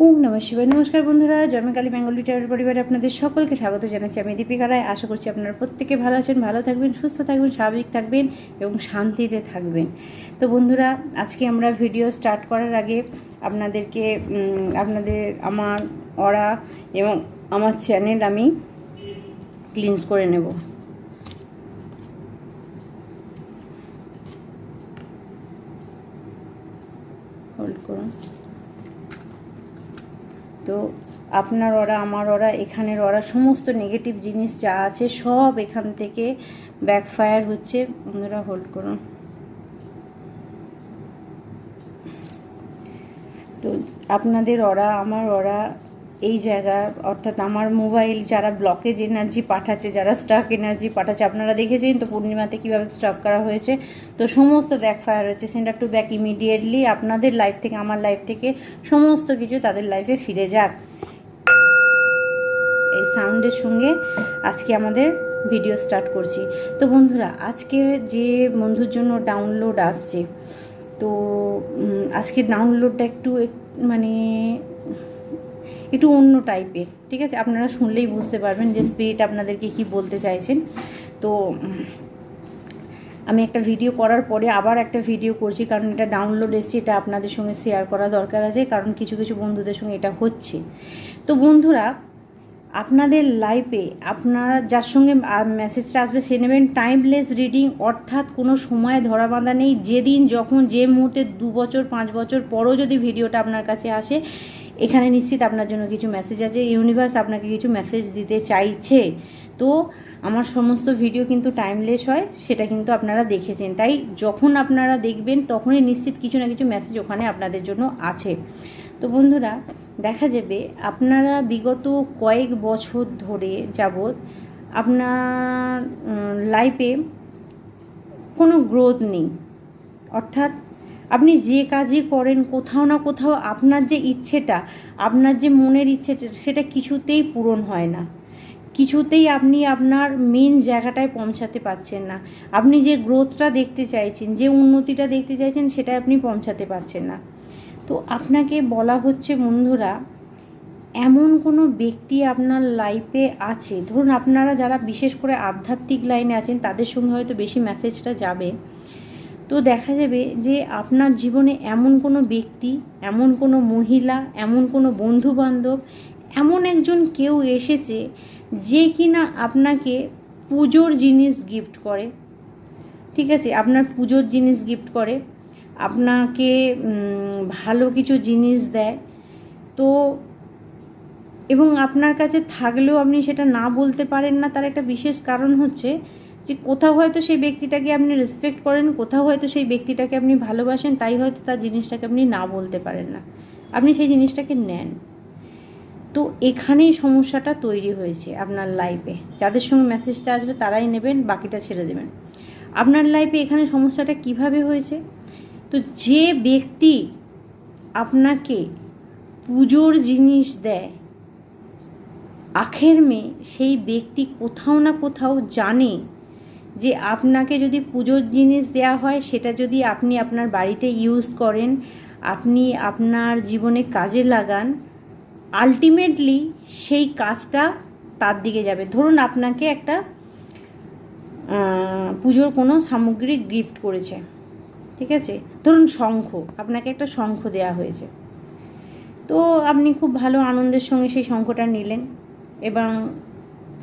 ওম নমঃ শিবায়। নমস্কার বন্ধুরা, জন্মকালী বেঙ্গলি ট্রাভেল পরিবারে আপনাদের সকলকে স্বাগত জানাচ্ছি আমি দীপিকা রায় আশা করছি আপনারা প্রত্যেকে ভালো আছেন, ভালো থাকবেন, সুস্থ থাকবেন, স্বাভাবিক থাকবেন এবং শান্তিতে থাকবেন। তো বন্ধুরা, আজকে আমরা ভিডিও স্টার্ট করার আগে আপনাদেরকে আপনাদের, আমার, অরা এবং আমার চ্যানেল আমি ক্লিনস করে নেব হোল্ড করুন তো আপনার ওরা, আমার ওরা, এখানের ওরা, সমস্ত নেগেটিভ জিনিস যা আছে সব এখান থেকে ব্যাকফায়ার হচ্ছে। বন্ধুরা হোল্ড করুন। তো আপনাদের ওরা, আমার ওরা এই জায়গা, অর্থাৎ আমার মোবাইল যারা ব্লকেজ এনার্জি পাঠাচ্ছে, যারা স্টাক এনার্জি পাঠাচ্ছে, আপনারা দেখেছেন তো পূর্ণিমাতে কীভাবে স্টক করা হয়েছে? তো সমস্ত ব্যাকফায়ার হচ্ছে সেন্টার টু ব্যাক ইমিডিয়েটলি আপনাদের লাইফ থেকে, আমার লাইফ থেকে সমস্ত কিছু তাদের লাইফে ফিরে যাক। এই সাউন্ডের সঙ্গে আজকে আমাদের ভিডিও স্টার্ট করছি। তো বন্ধুরা, আজকে যে বন্ধুর জন্য ডাউনলোড আসছে, তো আজকে ডাউনলোডটা একটু মানে একটু অন্য টাইপের ঠিক আছে? আপনারা শুনলেই বুঝতে পারবেন যে স্পিরিট আপনাদেরকে কি বলতে চাইছেন। তো, আমি একটা ভিডিও করার পরে আবার একটা ভিডিও করছি, কারণ এটা ডাউনলোড এসছে, এটা আপনাদের সঙ্গে শেয়ার করা দরকার আছে, কারণ কিছু কিছু বন্ধুদের সঙ্গে এটা হচ্ছে। তো বন্ধুরা, আপনাদের লাইফে আপনার যার সঙ্গে মেসেজটা আসবে, সে নেবেন টাইমলেস রিডিং অর্থাৎ কোনো সময় ধরা বাঁধা নেই। যেদিন, যখন, যে মুহূর্তে, দু বছর, পাঁচ বছর পরও যদি ভিডিওটা আপনার কাছে আসে এখানে নিশ্চিত আপনার জন্য কিছু মেসেজ আছে। ইউনিভার্স আপনাকে কিছু মেসেজ দিতে চাইছে। তো আমার সমস্ত ভিডিও কিন্তু টাইমলেস হয়, সেটা কিন্তু আপনারা দেখেছেন। তাই যখন আপনারা দেখবেন, তখনই নিশ্চিত কিছু না কিছু মেসেজ ওখানে আপনাদের জন্য আছে। তো বন্ধুরা, দেখা যাবে, আপনারা বিগত কয়েক বছর ধরে যাবৎ আপনার লাইফে কোনো গ্রোথ নেই। অর্থাৎ আপনি যে কাজই করেন, কোথাও না কোথাও আপনার যে ইচ্ছেটা, আপনার যে মনের ইচ্ছেটা, সেটা কিছুতেই পূরণ হয় না। কিছুতেই আপনি আপনার মেন জায়গাটায় পৌঁছাতে পারছেন না। আপনি যে গ্রোথটা দেখতে চাইছেন, যে উন্নতিটা দেখতে চাইছেন সেটা আপনি পৌঁছাতে পারছেন না। তো আপনাকে বলা হচ্ছে, বন্ধুরা, এমন কোনো ব্যক্তি আপনার লাইফে আছে? ধরুন, আপনারা যারা বিশেষ করে আধ্যাত্মিক লাইনে আছেন, তাদের সঙ্গে হয়তো বেশি মেসেজটা যাবে। তো দেখা যাবে যে আপনার জীবনে এমন কোনো ব্যক্তি, এমন কোনো মহিলা, এমন কোনো বন্ধু বান্ধব এমন একজন কেউ এসেছে যে কিনা আপনাকে পুজোর জিনিস গিফট করে। ঠিক আছে? আপনার পুজোর জিনিস গিফট করে, আপনাকে ভালো কিছু জিনিস দেয়। তো এবং আপনার কাছে থাকলেও আপনি সেটা না বলতে পারেন না, তার একটা বিশেষ কারণ হচ্ছে যে কোথাও হয়তো সেই ব্যক্তিটাকে আপনি রেসপেক্ট করেন, কোথাও হয়তো সেই ব্যক্তিটাকে আপনি ভালোবাসেন, তাই হয়তো তার জিনিসটাকে আপনি না বলতে পারেন না। আপনি সেই জিনিসটাকে নেন। তো এখানেই সমস্যাটা তৈরি হয়েছে আপনার লাইফে যাদের সঙ্গে মেসেজটা আসবে তারাই নেবেন, বাকিটা ছেড়ে দেবেন। আপনার লাইফে এখানে সমস্যাটা কীভাবে হয়েছে? তো যে ব্যক্তি আপনাকে পুজোর জিনিস দেয়, আখের মেয়ে, সেই ব্যক্তি কোথাও না কোথাও জানে যে আপনাকে যদি পুজোর জিনিস দেয়া হয়, সেটা যদি আপনি আপনার বাড়িতে ইউজ করেন, আপনি আপনার জীবনে কাজে লাগান আলটিমেটলি সেই কাজটা তার দিকে যাবে। ধরুন আপনাকে একটা পুজোর কোনো সামগ্রী গিফট করেছে, ঠিক আছে? ধরুন শঙ্খ, আপনাকে একটা শঙ্খ দেওয়া হয়েছে। তো আপনি খুব ভালো আনন্দের সঙ্গে সেই শঙ্খটা নিলেন এবং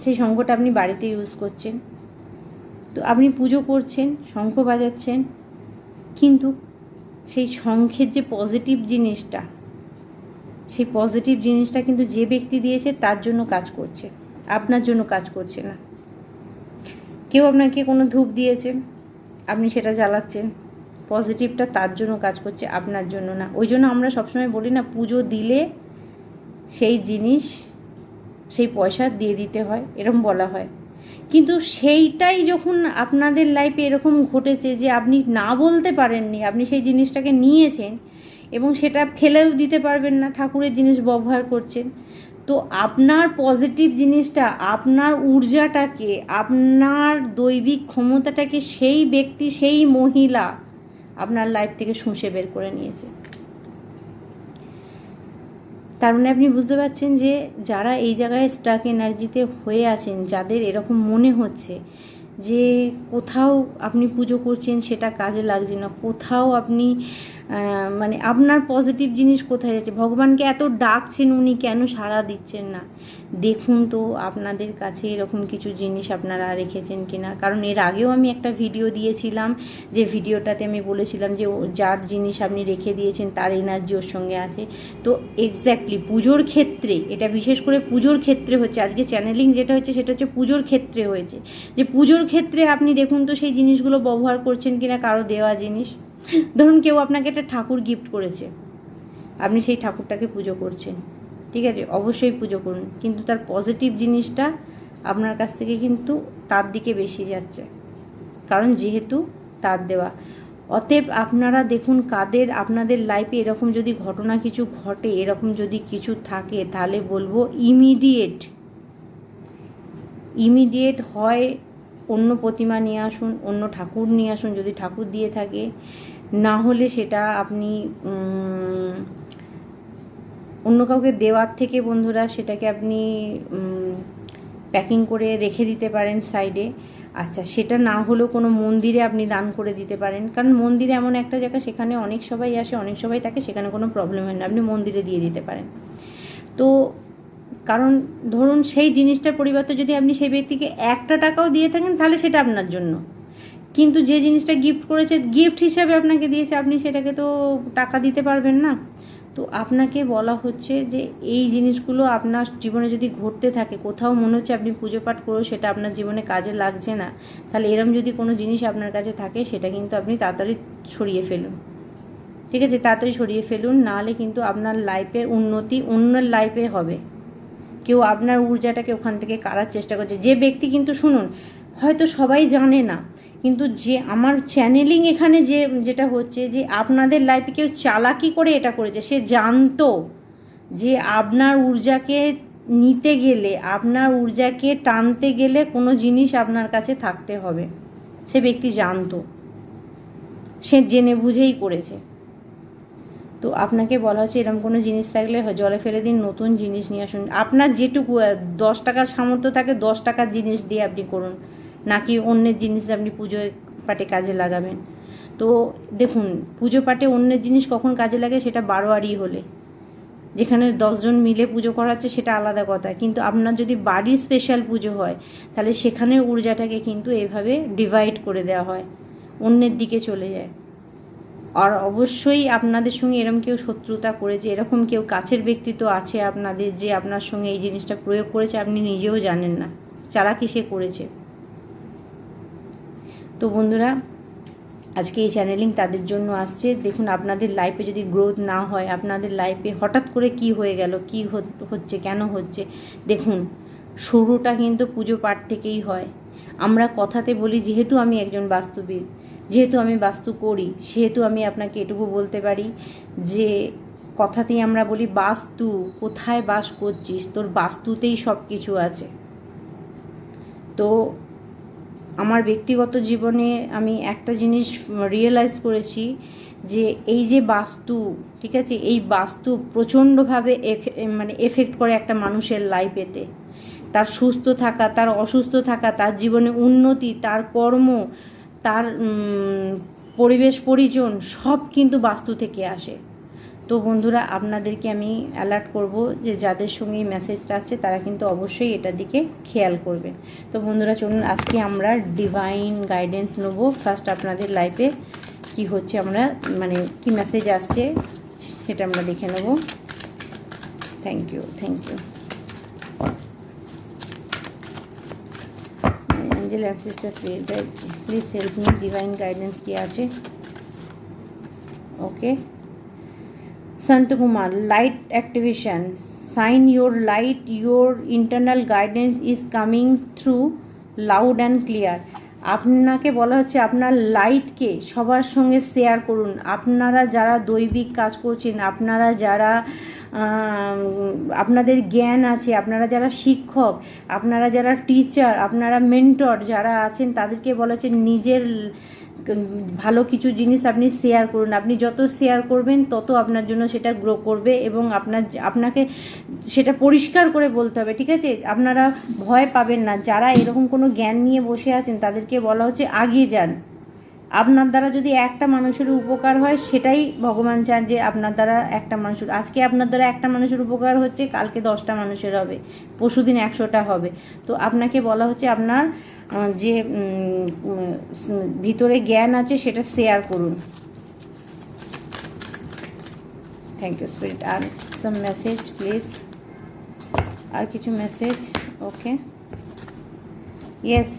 সেই শঙ্খটা আপনি বাড়িতে ইউজ করছেন। তো আপনি পুজো করছেন, শঙ্খ বাজাচ্ছেন, কিন্তু সেই শঙ্খের যে পজিটিভ জিনিসটা, সেই পজিটিভ জিনিসটা কিন্তু যে ব্যক্তি দিয়েছে তার জন্য কাজ করছে, আপনার জন্য কাজ করছে না। কেউ আপনাকে কোনো ধূপ দিয়েছে, আপনি সেটা জ্বালাচ্ছেন পজিটিভটা তার জন্য কাজ করছে, আপনার জন্য না। ওই জন্য আমরা সবসময় বলি না, পুজো দিলে সেই জিনিস, সেই পয়সা দিয়ে দিতে হয় এরকম বলা হয়। কিন্তু সেইটাই যখন আপনাদের লাইফে এরকম ঘটেছে যে আপনি না বলতে পারেননি, আপনি সেই জিনিসটাকে নিয়েছেন এবং সেটা ফেলেও দিতে পারবেন না, ঠাকুরের জিনিস ব্যবহার করছেন, তো আপনার পজিটিভ জিনিসটা, আপনার ঊর্জাটাকে, আপনার দৈবিক ক্ষমতাটাকে সেই ব্যক্তি, সেই মহিলা আপনার লাইফ থেকে শুষে বের করে নিয়েছে। তার মানে আপনি বুঝতে পারছেন যে যারা এই জায়গায় স্টাক এনার্জিতে হয়ে আছেন, যাদের এরকম মনে হচ্ছে যে কোথাও আপনি পুজো করছেন সেটা কাজে লাগছে না। কোথাও আপনি মানে আপনার পজিটিভ জিনিস কোথায় যাচ্ছে? ভগবানকে এত ডাকছেন উনি কেন সাড়া দিচ্ছেন না? দেখুন তো আপনাদের কাছে এরকম কিছু জিনিস আপনারা রেখেছেন কিনা? কারণ এর আগেও আমি একটা ভিডিও দিয়েছিলাম, যে ভিডিওটাতে আমি বলেছিলাম যে যার জিনিস আপনি রেখে দিয়েছেন তার এনার্জি ওর সঙ্গে আছে। তো এক্স্যাক্টলি পুজোর ক্ষেত্রে, এটা বিশেষ করে পুজোর ক্ষেত্রে হচ্ছে, আজকে চ্যানেলিং যেটা হচ্ছে সেটা হচ্ছে পুজোর ক্ষেত্রে হয়েছে। যে পুজোর ক্ষেত্রে আপনি দেখুন তো সেই জিনিসগুলো ব্যবহার করছেন কিনা, কারও দেওয়া জিনিস। ধরুন কেউ আপনাকে একটা ঠাকুর গিফট করেছে। আপনি সেই ঠাকুরটাকে পুজো করছেন। ঠিক আছে? অবশ্যই পুজো করুন। কিন্তু তার পজিটিভ জিনিসটা আপনার কাছ থেকে কিন্তু তার দিকে বেশি যাচ্ছে। কারণ যেহেতু তার দেওয়া। অতএব আপনারা দেখুন কাদের, আপনাদের লাইফে এরকম যদি ঘটনা কিছু ঘটে, এরকম যদি কিছু থাকে, তাহলে বলব ইমিডিয়েট ইমিডিয়েট হয় অন্য প্রতিমা নিয়ে আসুন, অন্য ঠাকুর নিয়ে আসুন, যদি ঠাকুর দিয়ে থাকে, না হলে সেটা আপনি অন্য কাউকে দেওয়ার থেকে বন্ধুরা সেটাকে আপনি প্যাকিং করে রেখে দিতে পারেন সাইডে আচ্ছা সেটা না হলেও কোনো মন্দিরে আপনি দান করে দিতে পারেন। কারণ মন্দিরে এমন একটা জায়গা, সেখানে অনেক সবাই আসে, অনেক সবাই থাকে, সেখানে কোনো প্রবলেম হয় না। আপনি মন্দিরে দিয়ে দিতে পারেন। তো কারণ ধরুন সেই জিনিসটার পরিবর্তে যদি আপনি সেই ব্যক্তিকে একটা টাকাও দিয়ে থাকেন, তাহলে সেটা আপনার জন্য। কিন্তু যে জিনিসটা গিফট করেছে গিফট হিসাবে আপনাকে দিয়েছে, আপনি সেটাকে তো টাকা দিতে পারবেন না। তো আপনাকে বলা হচ্ছে যে এই জিনিসগুলো আপনার জীবনে যদি ঘটতে থাকে, কোথাও মনে হচ্ছে আপনি পুজো পাঠ করেও সেটা আপনার জীবনে কাজে লাগছে না, তাহলে এরম যদি কোনো জিনিস আপনার কাছে থাকে, সেটা কিন্তু আপনি তাড়াতাড়ি সরিয়ে ফেলুন। ঠিক আছে? তাড়াতাড়ি সরিয়ে ফেলুন, নাহলে কিন্তু আপনার লাইফের উন্নতি অন্যের লাইফে হবে। কেউ আপনার ঊর্জাটাকে ওখান থেকে কাড়ার চেষ্টা করছে। যে ব্যক্তি কিন্তু শুনুন, হয়তো সবাই জানে না, কিন্তু যে আমার চ্যানেলিং এখানে যে, যেটা হচ্ছে যে আপনাদের লাইফে কেউ চালাকি করে এটা করেছে, সে জানতো যে আপনার ঊর্জাকে নিতে গেলে, আপনার ঊর্জাকে টানতে গেলে কোনো জিনিস আপনার কাছে থাকতে হবে। সে ব্যক্তি জানতো। সে জেনে বুঝেই করেছে। তো আপনাকে বলা হচ্ছে এরকম কোনো জিনিস থাকলে জলে ফেলে দিন, নতুন জিনিস নিয়ে আসুন। আপনার যেটুকু দশ টাকার সামর্থ্য থাকে, দশ টাকার জিনিস দিয়ে আপনি করুন। নাকি অন্যের জিনিস আপনি পুজোয় পাটে কাজে লাগাবেন। তো দেখুন, পুজো পাটে অন্যের জিনিস কখন কাজে লাগে সেটা বারোয়ারি হলে। যেখানে দশজন মিলে পুজো করা হচ্ছে সেটা আলাদা কথা। কিন্তু আপনার যদি বাড়ির স্পেশাল পুজো হয়, তাহলে সেখানে ঊর্জাটাকে কিন্তু এভাবে ডিভাইড করে দেওয়া হয়। অন্যের দিকে চলে যায়। আর অবশ্যই আপনাদের সঙ্গে এরকম কেউ শত্রুতা করেছে, এরকম কেউ কাছের ব্যক্তি তো আছে আপনাদের যে আপনার সঙ্গে এই জিনিসটা প্রয়োগ করেছে, আপনি নিজেও জানেন না, চালাকি সে করেছে। তো বন্ধুরা, আজকে এই চ্যানেলিং তাদের জন্য আসছে। দেখুন, আপনাদের লাইফে যদি গ্রোথ না হয়, আপনাদের লাইফে হঠাৎ করে কি হয়ে গেল, কি হচ্ছে, কেন হচ্ছে, দেখুন, শুরুটা কিন্তু পুজো পাঠ থেকেই হয়। আমরা কথাতে বলি, যেহেতু আমি একজন বাস্তুবিদ যেহেতু আমি বাস্তু করি, সেহেতু আমি আপনাকে এটুকু বলতে পারি যে কথাতেই আমরা বলি, বাস্তু, কোথায় বাস করছিস? তোর বাস্তুতেই সব কিছু আছে। তো আমার ব্যক্তিগত জীবনে আমি একটা জিনিস রিয়েলাইজ করেছি যে এই যে বাস্তু, ঠিক আছে? এই বাস্তু প্রচণ্ডভাবে মানে এফেক্ট করে একটা মানুষের লাইফেতে তার সুস্থ থাকা, তার অসুস্থ থাকা, তার জীবনে উন্নতি, তার কর্ম তার পরিবেশ, পরিজন সব কিন্তু বাস্তু থেকে আসে। তো বন্ধুরা, আপনাদেরকে আমি অ্যালার্ট করব যে যাদের সঙ্গে মেসেজটা আসছে, তারা কিন্তু অবশ্যই এটার দিকে খেয়াল করবে। তো বন্ধুরা, চলুন আজকে আমরা ডিভাইন গাইডেন্স নেব। ফার্স্ট আপনাদের লাইফে কি হচ্ছে, আমরা মানে কি মেসেজ আসছে, সেটা আমরা দেখে নেব। Thank you thank you angel ancestor please help me divine guidance কি আছে okay Sant Kumar, light activation. Sign your light, your internal guidance is coming through loud and clear. আপনাকে বলা হচ্ছে আপনার লাইটকে সবার সঙ্গে শেয়ার করুন আপনারা যারা দৈবিক কাজ করছেন আপনারা যারা আপনাদের জ্ঞান আছে, আপনারা যারা শিক্ষক, আপনারা যারা টিচার আপনারা মেন্টর যারা আছেন, তাদেরকে বলা হচ্ছে নিজের ভালো কিছু জিনিস আপনি শেয়ার করুন। আপনি যত শেয়ার করবেন, তত আপনার জন্য সেটা গ্রো করবে এবং আপনার, আপনাকে সেটা পরিষ্কার করে বলতে হবে, ঠিক আছে? আপনারা ভয় পাবেন না। যারা এরকম কোনো জ্ঞান নিয়ে বসে আছেন, তাদেরকে বলা হচ্ছে আগিয়ে যান। আপনার দ্বারা যদি একটা মানুষের উপকার হয়, সেটাই ভগবান চান যে আপনার দ্বারা একটা মানুষের, আজকে আপনার দ্বারা একটা মানুষের উপকার হচ্ছে, কালকে দশটা মানুষের হবে পরশুদিন একশোটা হবে। তো আপনাকে বলা হচ্ছে আপনার যে ভিতরে জ্ঞান আছে, সেটা শেয়ার করুন। থ্যাংক ইউ স্পিরিট আর সাম মেসেজ প্লিজ আর কিছু message okay yes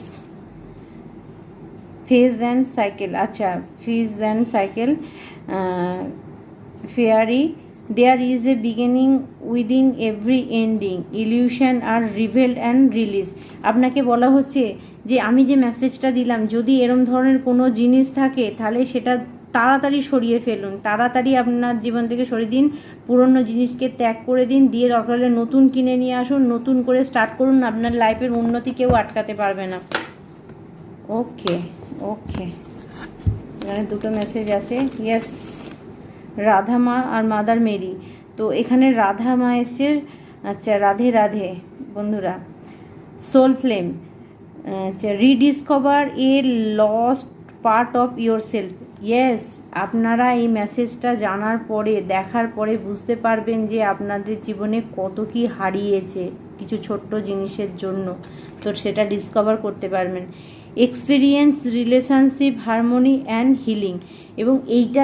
phase and cycle আচ্ছা phase and cycle fairy there is a beginning within every ending illusion are revealed and release আপনাকে বলা হচ্ছে যে আমি যে মেসেজটা দিলাম, যদি এরম ধরনের কোনো জিনিস থাকে, তাহলে সেটা তাড়াতাড়ি সরিয়ে ফেলুন, তাড়াতাড়ি আপনার জীবন থেকে সরিয়ে দিন, পুরনো জিনিসকে ত্যাগ করে দিন, দিয়ে দরকার হলে নতুন কিনে নিয়ে আসুন, নতুন করে স্টার্ট করুন, আপনার লাইফের উন্নতি কেউ আটকাতে পারবে না। ওকে ওকে এখানে দুটো মেসেজ আছে। ইয়েস রাধা মা আর মাদার মেরি তো এখানে রাধা মা এসছে আচ্ছা রাধে রাধে, বন্ধুরা। সোল ফ্লেম আচ্ছা rediscover a lost part of yourself yes আপনারা এই মেসেজটা জানার পরে, দেখার পরে বুঝতে পারবেন যে আপনাদের জীবনে কত কি হারিয়েছে কিছু ছোট্ট জিনিসের জন্য। তো সেটা ডিসকভার করতে পারবেন। Experience relationship harmony and healing এবং এইটা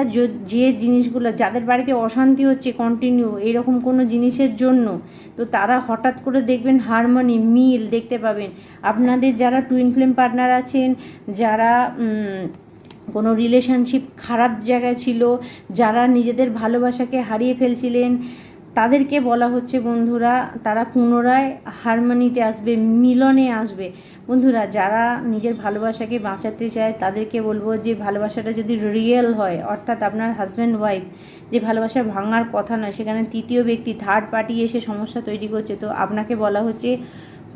যে জিনিসগুলো, যাদের বাড়িতে অশান্তি হচ্ছে কন্টিনিউ এরকম কোনো জিনিসের জন্য, তো তারা হঠাৎ করে দেখবেন হারমোনি মিল দেখতে পাবেন। আপনাদের যারা টুইন ফ্লেম পার্টনার আছেন, যারা কোনো রিলেশনশিপ খারাপ জায়গায় ছিল, যারা নিজেদের ভালোবাসাকে হারিয়ে ফেলছিলেন তাদেরকে বলা হচ্ছে, বন্ধুরা, তারা পুনরায় হারমোনিতে আসবে, মিলনে আসবে। বন্ধুরা, যারা নিজের ভালোবাসাকে বাঁচাতে চায়, তাদেরকে বলব যে ভালোবাসাটা যদি রিয়েল হয়, অর্থাৎ আপনার হাজব্যান্ড ওয়াইফ যে ভালোবাসা ভাঙার কথা নয়, সেখানে তৃতীয় ব্যক্তি থার্ড পার্টি এসে সমস্যা তৈরি করছে, তো আপনাকে বলা হচ্ছে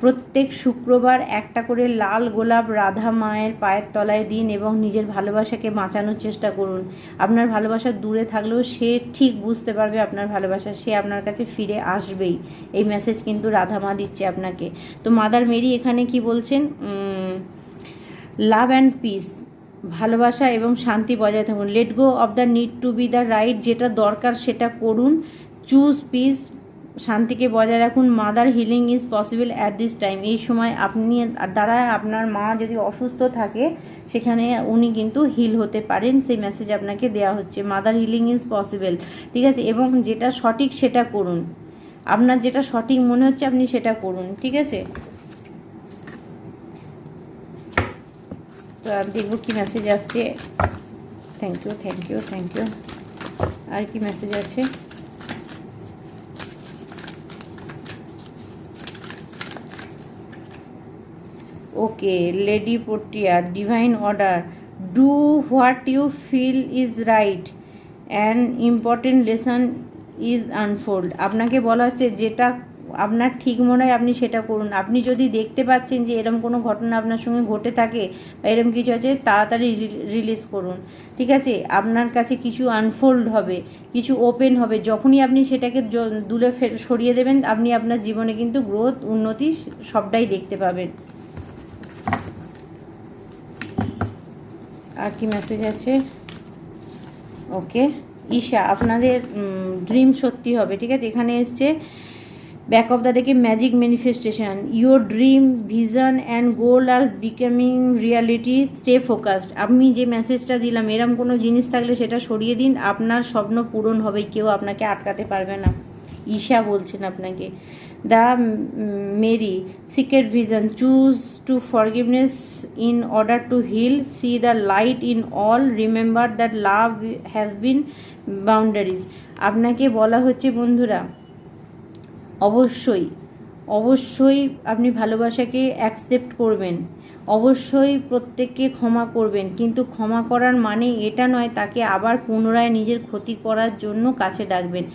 প্রত্যেক শুক্রবার একটা করে লাল গোলাপ রাধা মায়ের পায়ের তলায় দিন এবং নিজের ভালোবাসাকে বাঁচানোর চেষ্টা করুন। আপনার ভালোবাসা দূরে থাকলেও সে ঠিক বুঝতে পারবে আপনার ভালোবাসা, সে আপনার কাছে ফিরে আসবেই। এই মেসেজ কিন্তু রাধা মা দিচ্ছে আপনাকে। তো মাদার মেরি এখানে কি বলছেন? লাভ অ্যান্ড পিস ভালোবাসা এবং শান্তি বজায় থাকুন। Let go of the need to be the right যেটা দরকার সেটা করুন। চুজ পিস শান্তিকে বজায় রাখুন। Mother healing is possible at this time এই সময় আপনি, দ্বারা আপনার মা যদি অসুস্থ থাকে, সেখানে উনি কিন্তু হিল হতে পারেন। সেই মেসেজ আপনাকে দেওয়া হচ্ছে। মাদার হিলিং ইজ পসিবল ঠিক আছে? এবং যেটা সঠিক সেটা করুন। আপনার যেটা সঠিক মনে হচ্ছে, আপনি সেটা করুন। ঠিক আছে? তো দেখব কী মেসেজ আসছে। Thank you thank you thank you আর কি মেসেজ আছে? Okay lady Portia divine order do what you feel is right and important lesson is unfold আপনাকে বলা হচ্ছে যেটা আপনার ঠিক মনে হয় আপনি সেটা করুন। আপনি যদি দেখতে পাচ্ছেন যে এরকম কোনো ঘটনা আপনার সঙ্গে ঘটে থাকে বা এরকম কিছু আছে, তাড়াতাড়ি রিলিজ করুন। ঠিক আছে? আপনার কাছে কিছু আনফোল্ড হবে, কিছু ওপেন হবে। যখনই আপনি সেটাকে দূরে সরিয়ে দেবেন, আপনি আপনার জীবনে কিন্তু গ্রোথ উন্নতি সবটাই দেখতে পাবেন। আর কি মেসেজ আছে? ওকে ঈশা, আপনাদের ড্রিম সত্যি হবে, ঠিক আছে? এখানে এসছে back of the deck magic manifestation your dream vision and goal are becoming reality stay focused আমি যে মেসেজটা দিলাম, এরম কোনো জিনিস থাকলে সেটা সরিয়ে দিন। আপনার স্বপ্ন পূরণ হবে, কেউ আপনাকে আটকাতে পারবে না। ঈশা বলছেন আপনাকে the Mary, secret vision, choose to forgiveness in order to heal, see the light in all, remember that love has been boundaries. আপনাকে বলা হচ্ছে, বন্ধুরা, অবশ্যই অবশ্যই আপনি ভালোবাসাকে অ্যাকসেপ্ট করবেন, অবশ্যই প্রত্যেককে ক্ষমা করবেন, কিন্তু ক্ষমা করার মানে এটা নয় তাকে আবার পুনরায় নিজের ক্ষতি করার জন্য কাছে ডাকবেন।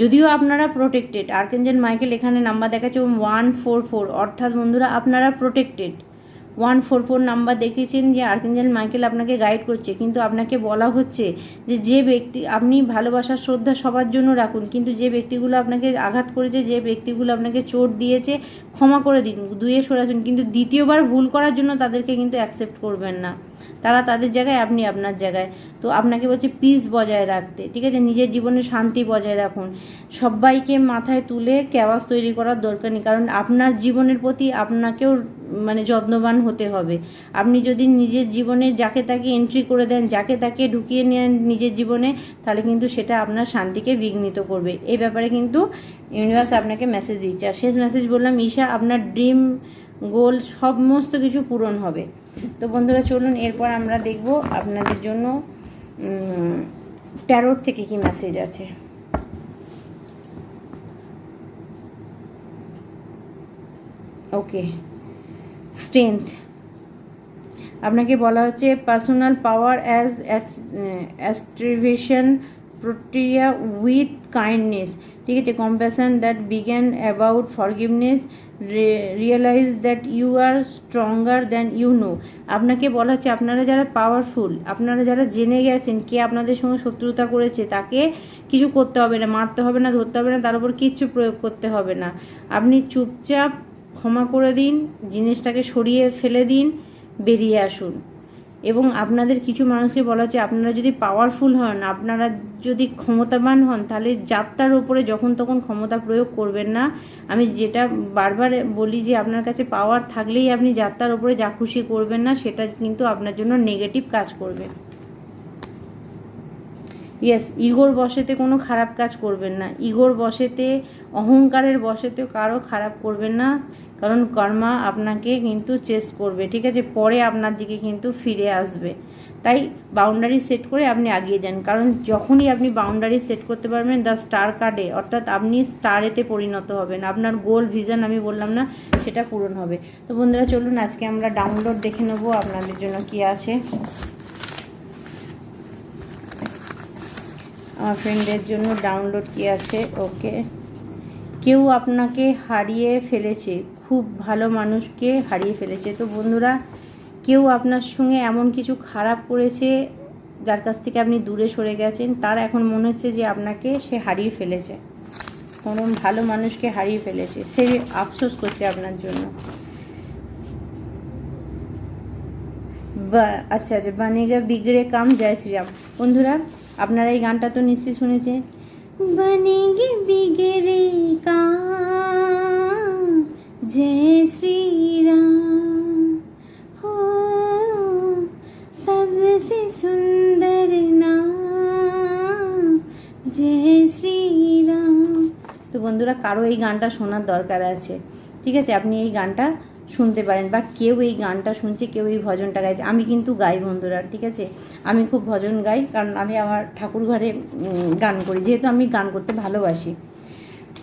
যদিও আপনারা প্রোটেক্টেড আর্কেঞ্জেল মাইকেল এখানে নাম্বার দেখাচ্ছে ওয়ান ফোর ফোর অর্থাৎ বন্ধুরা আপনারা protected one four four number দেখেছেন যে আর্কেঞ্জেল মাইকেল আপনাকে গাইড করছে, কিন্তু আপনাকে বলা হচ্ছে যে যে ব্যক্তি, আপনি ভালোবাসার শ্রদ্ধা সবার জন্য রাখুন, কিন্তু যে ব্যক্তিগুলো আপনাকে আঘাত করেছে, যে ব্যক্তিগুলো আপনাকে চোট দিয়েছে, ক্ষমা করে দিন, দুয়ে সরাসুন কিন্তু দ্বিতীয়বার ভুল করার জন্য তাদেরকে কিন্তু অ্যাকসেপ্ট করবেন না। তারা তাদের জায়গায়, আপনি আপনার জায়গায়। তো আপনাকে বলছে পিস বজায় রাখতে, ঠিক আছে? নিজের জীবনে শান্তি বজায় রাখুন। সবাইকে মাথায় তুলে ক্যাওয়াস তৈরি করার দরকার নেই, কারণ আপনার জীবনের প্রতি আপনাকেও মানে যত্নবান হতে হবে। আপনি যদি নিজের জীবনে যাকে তাকে এন্ট্রি করে দেন, যাকে তাকে ঢুকিয়ে নেন নিজের জীবনে, তাহলে কিন্তু সেটা আপনার শান্তিকে বিঘ্নিত করবে। এই ব্যাপারে কিন্তু ইউনিভার্স আপনাকে মেসেজ দিচ্ছে। আর শেষ মেসেজ বললাম, ঈশা, আপনার ড্রিম গোল সমস্ত কিছু পূরণ হবে। তো বন্ধুরা, চলুন এরপর আমরা দেখব আপনাদের জন্য ট্যারোর থেকে কি মেসেজ আছে। ওকে স্ট্রেংথ আপনাকে বলা হচ্ছে পার্সোনাল পাওয়ার অ্যাজ অ্যাস্ট্রিভেশন প্রক্রিয়া উইথ কাইন্ডনেস ঠিক আছে কম্প্যাশন দ্যাট বিজ্ঞান about forgiveness realize that you are stronger than you know আপনাকে বলা হচ্ছে, আপনারা যারা পাওয়ারফুল আপনারা যারা জেনে গেছেন কে আপনাদের সঙ্গে শত্রুতা করেছে, তাকে কিছু করতে হবে না, মারতে হবে না, ধরতে হবে না, তার উপর কিচ্ছু প্রয়োগ করতে হবে না। আপনি চুপচাপ ক্ষমা করে দিন, জিনিসটাকে সরিয়ে ফেলে দিন, বেরিয়ে আসুন। এবং আপনাদের কিছু মানুষকে বলা হচ্ছে আপনারা যদি পাওয়ারফুল হন, আপনারা যদি ক্ষমতাবান হন, তাহলে যাত্রার ওপরে যখন তখন ক্ষমতা প্রয়োগ করবেন না। আমি যেটা বারবার বলি যে আপনার কাছে পাওয়ার থাকলেই আপনি যাত্রার ওপরে যা খুশি করবেন না, সেটা কিন্তু আপনার জন্য নেগেটিভ কাজ করবে। ইয়েস ইগোর বসেতে কোনো খারাপ কাজ করবেন না। ইগোর বসেতে অহংকারের বসেতেও কারও খারাপ করবেন না। কারণ কর্মা আপনাকে কিন্তু চেস করবে, ঠিক আছে? পরে আপনার দিকে কিন্তু ফিরে আসবে। তাই বাউন্ডারি সেট করে আপনি আগিয়ে যান। কারণ যখনই আপনি বাউন্ডারি সেট করতে পারবেন দ্য স্টার কার্ডে অর্থাৎ আপনি স্টারেতে পরিণত হবেন। আপনার গোল ভিশন আমি বললাম না, সেটা পূরণ হবে। তো বন্ধুরা, চলুন আজকে আমরা ডাউনলোড দেখে নেব। আপনাদের জন্য কি আছে? আমার ফ্রেন্ডের জন্য ডাউনলোড কি আছে? ওকে কেউ আপনাকে হারিয়ে ফেলেছে, খুব ভালো মানুষকে হারিয়ে ফেলেছে। তো বন্ধুরা, কেউ আপনার সঙ্গে এমন কিছু খারাপ করেছে, যার কাছ থেকে আপনি দূরে সরে গেছেন, তার এখন মনে হচ্ছে যে আপনাকে সে হারিয়ে ফেলেছে। কোনো ভালো মানুষকে হারিয়ে ফেলেছে, সে আফসোস করছে আপনার জন্য। বা আচ্ছা আচ্ছা বানেগা বিগড়ে কাম, জয় শ্রীরাম। বন্ধুরা আপনারা এই গানটা তো নিশ্চয়ই শুনেছে বনেগে বিগেরে কা, জয় শ্রী রাম হো, সবসে সুন্দর নাম, জয় শ্রী রাম তো বন্ধুরা, কারও এই গানটা শোনার দরকার আছে। ঠিক আছে, আপনি এই গানটা শুনতে পারেন বা কেউ এই গানটা শুনছে কেউ এই ভজনটা গাইছে আমি কিন্তু গাই বন্ধুরা ঠিক আছে আমি খুব ভজন গাই কারণ আমি আমার ঠাকুর ঘরে উম, গান করি যেহেতু আমি গান করতে ভালোবাসি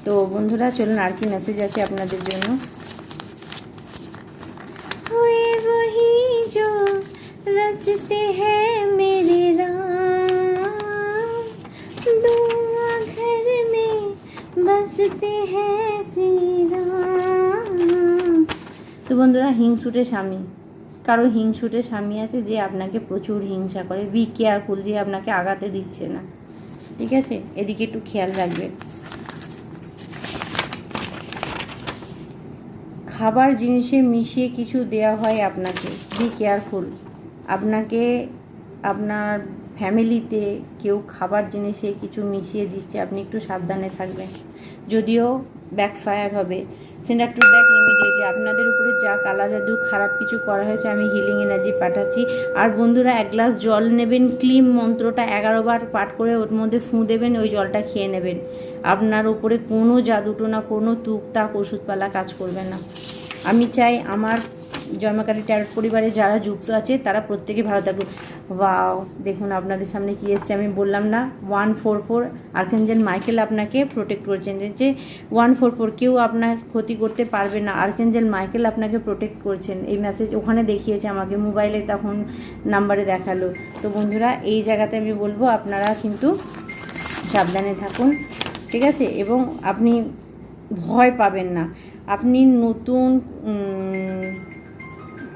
তো বন্ধুরা চলুন আর কি মেসেজ আছে আপনাদের জন্য हुए वही जो रचते हैं मेरे राम दुआ घर में बसते हैं श्री राम তো বন্ধুরা, হিংসুটে স্বামী। কারও হিংসুটে স্বামী আছে যে আপনাকে প্রচুর হিংসা করে। বি কেয়ারফুল যে আপনাকে আগাতে দিচ্ছে না। ঠিক আছে? এদিকে একটু খেয়াল রাখবেন খাবার জিনিসে মিশিয়ে কিছু দেওয়া হয় আপনাকে। বি কেয়ারফুল আপনাকে, আপনার ফ্যামিলিতে কেউ খাবার জিনিসে কিছু মিশিয়ে দিচ্ছে, আপনি একটু সাবধানে থাকবেন। যদিও ব্যাকফায়ার হবে। সেন্ডার টু ব্যাক ইমিডিয়েটলি আপনাদের উপরে যা কালা জাদু, খারাপ কিছু করা হয়েছে, আমি হিলিং এনার্জি পাঠাচ্ছি। আর বন্ধুরা, এক গ্লাস জল নেবেন ক্লিম মন্ত্রটা এগারো বার পাঠ করে ওর মধ্যে ফুঁ দেবেন, ওই জলটা খেয়ে নেবেন। আপনার উপরে কোনো জাদুটো না কোনো তুকতাক ওষুধপালা কাজ করবে না। আমি চাই আমার জন্মাকারী ট্যারট পরিবারে যারা যুক্ত আছে, তারা প্রত্যেকে ভালো থাকুক। ওয়াও দেখুন আপনাদের সামনে কি এসছে, আমি বললাম না one four four archangel Michael আপনাকে প্রোটেক্ট করছেন। যে ওয়ান ফোর ফোর কেউ আপনার ক্ষতি করতে পারবে না আর্কেঞ্জেল মাইকেল আপনাকে প্রোটেক্ট করছেন। এই মেসেজ ওখানে দেখিয়েছে আমাকে মোবাইলে তখন নাম্বারে দেখাল। তো বন্ধুরা, এই জায়গাতে আমি বলব, আপনারা কিন্তু সাবধানে থাকুন, ঠিক আছে? এবং আপনি ভয় পাবেন না। আপনি নতুন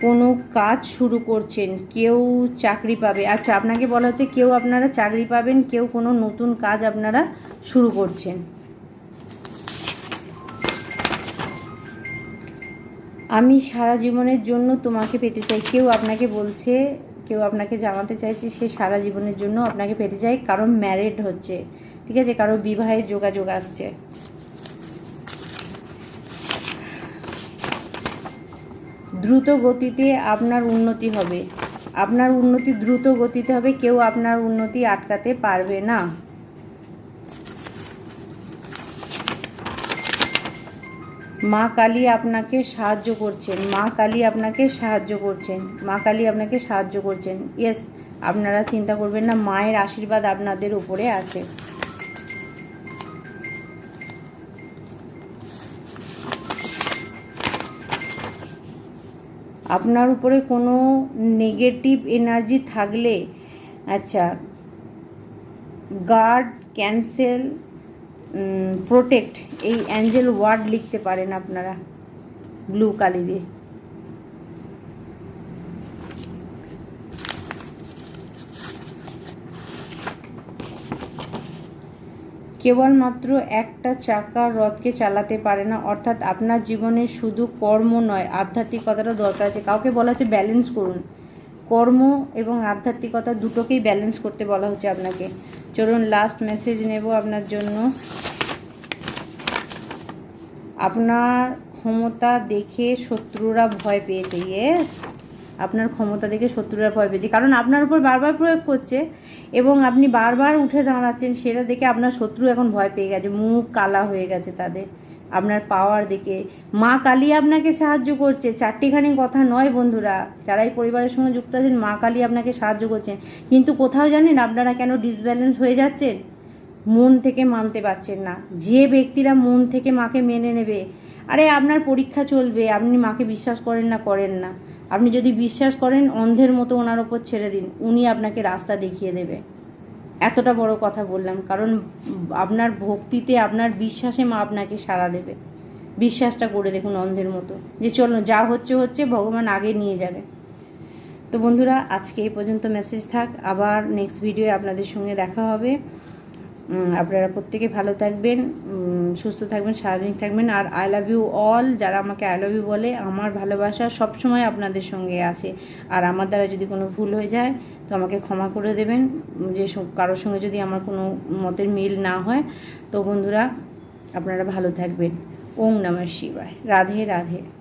কোনো কাজ শুরু করছেন, কেউ চাকরি পাবে। আচ্ছা আপনাকে বলা হচ্ছে কেউ আপনারা চাকরি পাবেন, কেউ কোনো নতুন কাজ আপনারা শুরু করছেন। আমি সারা জীবনের জন্য তোমাকে পেতে চাই। কেউ আপনাকে বলছে, কেউ আপনাকে জানাতে চাইছে, সে সারা জীবনের জন্য আপনাকে পেতে চাই। কারণ ম্যারেড হচ্ছে, ঠিক আছে? কারও বিবাহের যোগাযোগ আসছে। দ্রুত গতিতে আপনার উন্নতি হবে। আপনার উন্নতি দ্রুত গতিতে হবে, কেউ আপনার উন্নতি আটকাতে পারবে না। মা কালী আপনাকে সাহায্য করছেন, মা কালী আপনাকে সাহায্য করছেন, মা কালী আপনাকে সাহায্য করছেন। ইয়েস আপনারা চিন্তা করবেন না, মায়ের আশীর্বাদ আপনাদের উপরে আছে। আপনার উপরে কোনো নেগেটিভ এনার্জি থাকলে আচ্ছা গার্ড ক্যান্সেল প্রোটেক্ট এই অ্যাঞ্জেল ওয়ার্ড লিখতে পারেন আপনারা ব্লু কালি দিয়ে। কেবলমাত্র একটা চাকার রথকে চালাতে পারে না, অর্থাৎ আপনার জীবনে শুধু কর্ম নয় আধ্যাত্মিকতাটা দরকার আছে। কাউকে বলা হচ্ছে ব্যালেন্স করুন। কর্ম এবং আধ্যাত্মিকতা দুটোকেই ব্যালেন্স করতে বলা হচ্ছে আপনাকে। চলুন লাস্ট মেসেজ নেব আপনার জন্য। আপনার ক্ষমতা দেখে শত্রুরা ভয় পেয়েছে ইয়েস আপনার ক্ষমতা দেখে শত্রুরা ভয় পেয়েছে। কারণ আপনার উপর বারবার প্রয়োগ করছে এবং আপনি বারবার উঠে দাঁড়াচ্ছেন, সেটা দেখে আপনার শত্রু এখন ভয় পেয়ে গেছে, মুখ কালা হয়ে গেছে তাদের, আপনার পাওয়ার দেখে। মা কালী আপনাকে সাহায্য করছে, চারটিখানি কথা নয় বন্ধুরা, যারাই পরিবারের সঙ্গে যুক্ত আছেন, মা কালী আপনাকে সাহায্য করছেন। কিন্তু কোথাও জানেন আপনারা কেন ডিসব্যালেন্স হয়ে যাচ্ছেন? মন থেকে মানতে পারছেন না। যে ব্যক্তিরা মন থেকে মাকে মেনে নেবে, আরে আপনার পরীক্ষা চলবে, আপনি মাকে বিশ্বাস করেন না করেন না। আপনি যদি বিশ্বাস করেন অন্ধের মতো ওনার ওপর ছেড়ে দিন, উনি আপনাকে রাস্তা দেখিয়ে দেবে। এতটা বড় কথা বললাম, কারণ আপনার ভক্তিতে, আপনার বিশ্বাসে মা আপনাকে সাড়া দেবে। বিশ্বাসটা করে দেখুন অন্ধের মতো, যে চলো যা হচ্ছে হচ্ছে, ভগবান আগে নিয়ে যাবে। তো বন্ধুরা, আজকে এই পর্যন্ত মেসেজ থাক। আবার নেক্সট ভিডিওয়ে আপনাদের সঙ্গে দেখা হবে। আপনারা প্রত্যেকে ভালো থাকবেন সুস্থ থাকবেন, স্বাভাবিক থাকবেন। আর আই লাভ ইউ অল যারা আমাকে আই লাভ ইউ বলে, আমার ভালোবাসা সবসময় আপনাদের সঙ্গে আছে। আর আমার দ্বারা যদি কোনো ভুল হয়ে যায়, তো আমাকে ক্ষমা করে দেবেন। যে কারোর সঙ্গে যদি আমার কোনো মতের মিল না হয়, তো বন্ধুরা, আপনারা ভালো থাকবেন। ওম নমঃ শিবায়। রাধে রাধে।